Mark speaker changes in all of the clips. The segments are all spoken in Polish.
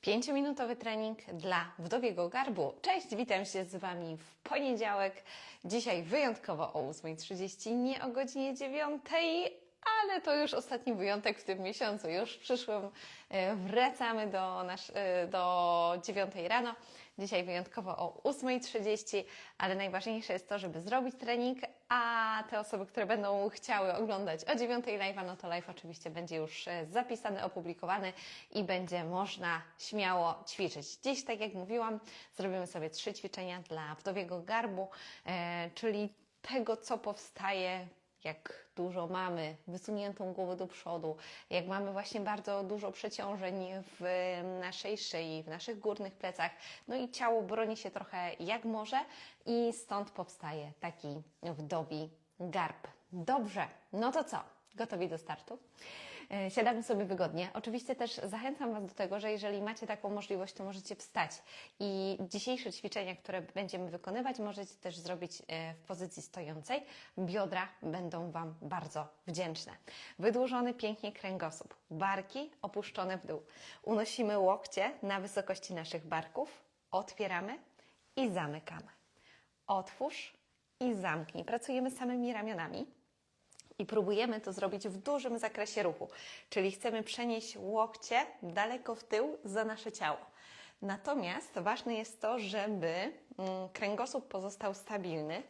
Speaker 1: Pięciominutowy trening dla wdowiego garbu. Cześć, witam się z Wami w poniedziałek. Dzisiaj wyjątkowo o 8.30, nie o godzinie 9, ale to już ostatni wyjątek w tym miesiącu. Już w przyszłym e, wracamy do, nasz, e, do 9 rano. Dzisiaj wyjątkowo o 8.30, ale najważniejsze jest to, żeby zrobić trening, a te osoby, które będą chciały oglądać o 9 live'a, no to live oczywiście będzie już e, zapisany, opublikowany i będzie można śmiało ćwiczyć. Dziś, tak jak mówiłam, zrobimy sobie trzy ćwiczenia dla wdowiego garbu, e, czyli tego, co powstaje jak dużo mamy wysuniętą głowę do przodu, jak mamy właśnie bardzo dużo przeciążeń w naszej szyi, w naszych górnych plecach, no i ciało broni się trochę jak może i stąd powstaje taki wdowi garb. Dobrze, no to co? Gotowi do startu? E, Siadamy sobie wygodnie. Oczywiście też zachęcam Was do tego, że jeżeli macie taką możliwość, to możecie wstać. I dzisiejsze ćwiczenia, które będziemy wykonywać, możecie też zrobić e, w pozycji stojącej. Biodra będą Wam bardzo wdzięczne. Wydłużony pięknie kręgosłup, barki opuszczone w dół. Unosimy łokcie na wysokości naszych barków, otwieramy i zamykamy. Otwórz i zamknij. Pracujemy samymi ramionami. I próbujemy to zrobić w dużym zakresie ruchu, czyli chcemy przenieść łokcie daleko w tył za nasze ciało. Natomiast ważne jest to, żeby mm, kręgosłup pozostał stabilny,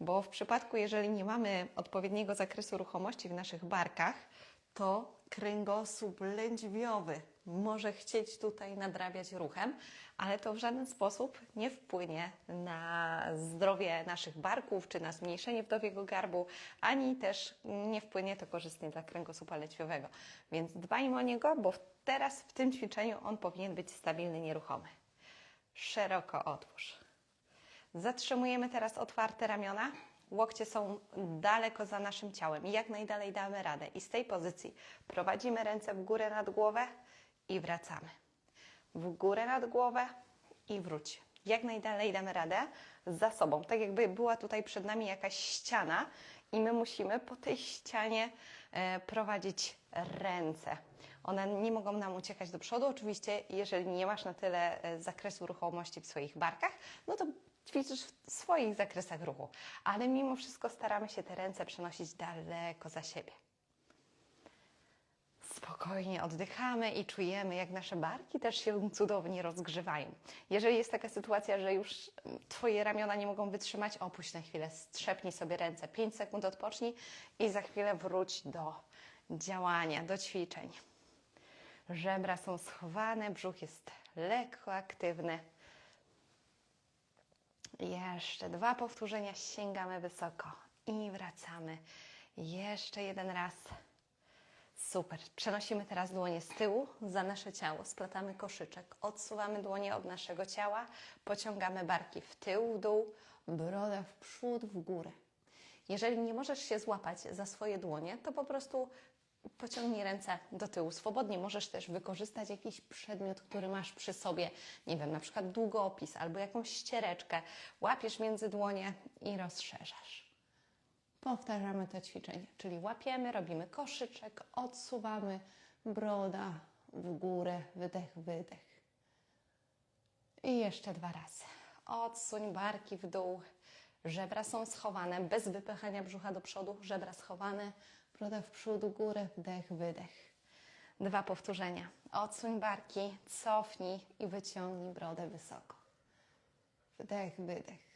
Speaker 1: bo w przypadku, jeżeli nie mamy odpowiedniego zakresu ruchomości w naszych barkach, to kręgosłup lędźwiowy może chcieć tutaj nadrabiać ruchem, ale to w żaden sposób nie wpłynie na zdrowie naszych barków czy na zmniejszenie wdowiego garbu, ani też nie wpłynie to korzystnie dla kręgosłupa lędźwiowego. Więc dbajmy o niego, bo teraz w tym ćwiczeniu on powinien być stabilny, nieruchomy. Szeroko otwórz. Zatrzymujemy teraz otwarte ramiona. Łokcie są daleko za naszym ciałem. Jak najdalej damy radę. I z tej pozycji prowadzimy ręce w górę nad głowę i wracamy. W górę nad głowę i wróć. Jak najdalej damy radę za sobą. Tak jakby była tutaj przed nami jakaś ściana i my musimy po tej ścianie e, prowadzić ręce. One nie mogą nam uciekać do przodu. Oczywiście, jeżeli nie masz na tyle e, zakresu ruchomości w swoich barkach, no to ćwiczysz w swoich zakresach ruchu. Ale mimo wszystko staramy się te ręce przenosić daleko za siebie. Spokojnie oddychamy i czujemy, jak nasze barki też się cudownie rozgrzewają. Jeżeli jest taka sytuacja, że już Twoje ramiona nie mogą wytrzymać, opuść na chwilę, strzepnij sobie ręce, 5 sekund odpocznij i za chwilę wróć do działania, do ćwiczeń. Żebra są schowane, brzuch jest lekko aktywny. Jeszcze dwa powtórzenia, sięgamy wysoko i wracamy. Jeszcze jeden raz. Super. Przenosimy teraz dłonie z tyłu za nasze ciało, splatamy koszyczek, odsuwamy dłonie od naszego ciała, pociągamy barki w tył, w dół, broda w przód, w górę. Jeżeli nie możesz się złapać za swoje dłonie, to po prostu pociągnij ręce do tyłu swobodnie. Możesz też wykorzystać jakiś przedmiot, który masz przy sobie, nie wiem, na przykład długopis albo jakąś ściereczkę. Łapiesz między dłonie i rozszerzasz. Powtarzamy to ćwiczenie, czyli łapiemy, robimy koszyczek, odsuwamy, broda w górę, wydech, wydech. I jeszcze dwa razy. Odsuń barki w dół. Żebra są schowane, bez wypychania brzucha do przodu. Żebra schowane, broda w przód, górę, wdech, wydech. Dwa powtórzenia. Odsuń barki, cofnij i wyciągnij brodę wysoko. Wdech, wydech.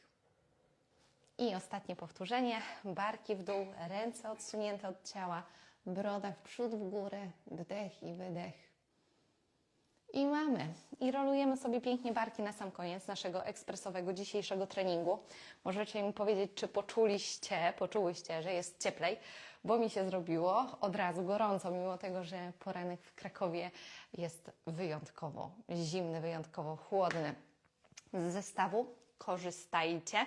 Speaker 1: I ostatnie powtórzenie. Barki w dół, ręce odsunięte od ciała, broda w przód, w górę, wdech i wydech. I mamy. I rolujemy sobie pięknie barki na sam koniec naszego ekspresowego dzisiejszego treningu. Możecie mi powiedzieć, czy poczuliście, poczułyście, że jest cieplej, bo mi się zrobiło od razu gorąco, mimo tego, że poranek w Krakowie jest wyjątkowo zimny, wyjątkowo chłodny. Z zestawu korzystajcie,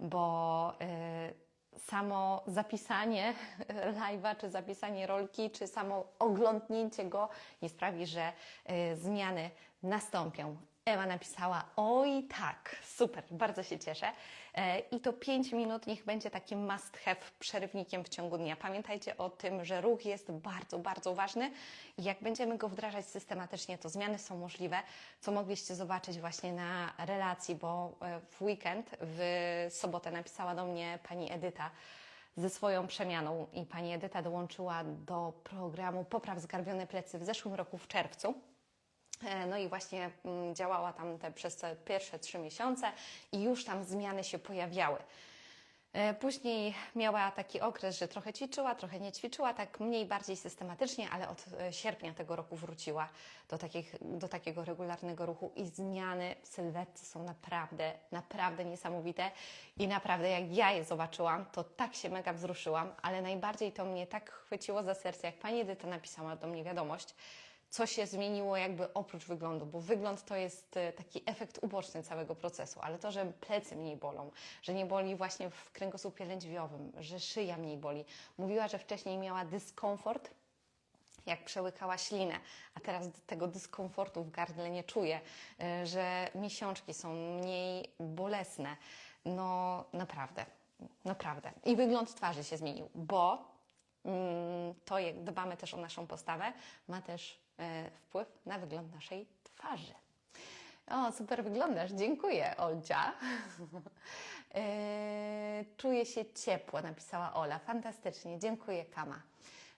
Speaker 1: bo yy, samo zapisanie live'a, czy zapisanie rolki, czy samo oglądnięcie go nie sprawi, że y, zmiany nastąpią. Ewa napisała, oj tak, super, bardzo się cieszę. E, I to 5 minut niech będzie takim must have przerywnikiem w ciągu dnia. Pamiętajcie o tym, że ruch jest bardzo, bardzo ważny i jak będziemy go wdrażać systematycznie, to zmiany są możliwe, co mogliście zobaczyć właśnie na relacji, bo e, w weekend, w sobotę napisała do mnie pani Edyta, ze swoją przemianą i pani Edyta dołączyła do programu Popraw Zgarbione Plecy w zeszłym roku w czerwcu. E, No i właśnie mm, działała tam te przez te pierwsze trzy miesiące i już tam zmiany się pojawiały. E, Później miała taki okres, że trochę ćwiczyła, trochę nie ćwiczyła, tak mniej bardziej systematycznie, ale od e, sierpnia tego roku wróciła do, takich, do takiego regularnego ruchu i zmiany w sylwetce są naprawdę, naprawdę niesamowite i naprawdę jak ja je zobaczyłam, to tak się mega wzruszyłam, ale najbardziej to mnie tak chwyciło za serce, jak pani Edyta napisała do mnie wiadomość, co się zmieniło jakby oprócz wyglądu, bo wygląd to jest e, taki efekt uboczny całego procesu, ale to, że plecy mniej bolą, że nie boli właśnie w kręgosłupie lędźwiowym, że szyja mniej boli. Mówiła, że wcześniej miała dyskomfort, jak przełykała ślinę, a teraz tego dyskomfortu w gardle nie czuje, e, że miesiączki są mniej bolesne. No naprawdę, naprawdę. I wygląd twarzy się zmienił, bo mm, to, jak dbamy też o naszą postawę, ma też wpływ na wygląd naszej twarzy. O, super wyglądasz. Dziękuję, Olcia. E, Czuję się ciepło, napisała Ola. Fantastycznie. Dziękuję, Kama.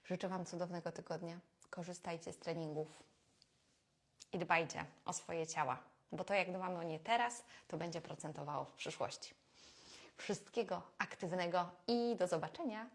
Speaker 1: Życzę Wam cudownego tygodnia. Korzystajcie z treningów i dbajcie o swoje ciała, bo to, jak dbamy o nie teraz, to będzie procentowało w przyszłości. Wszystkiego aktywnego i do zobaczenia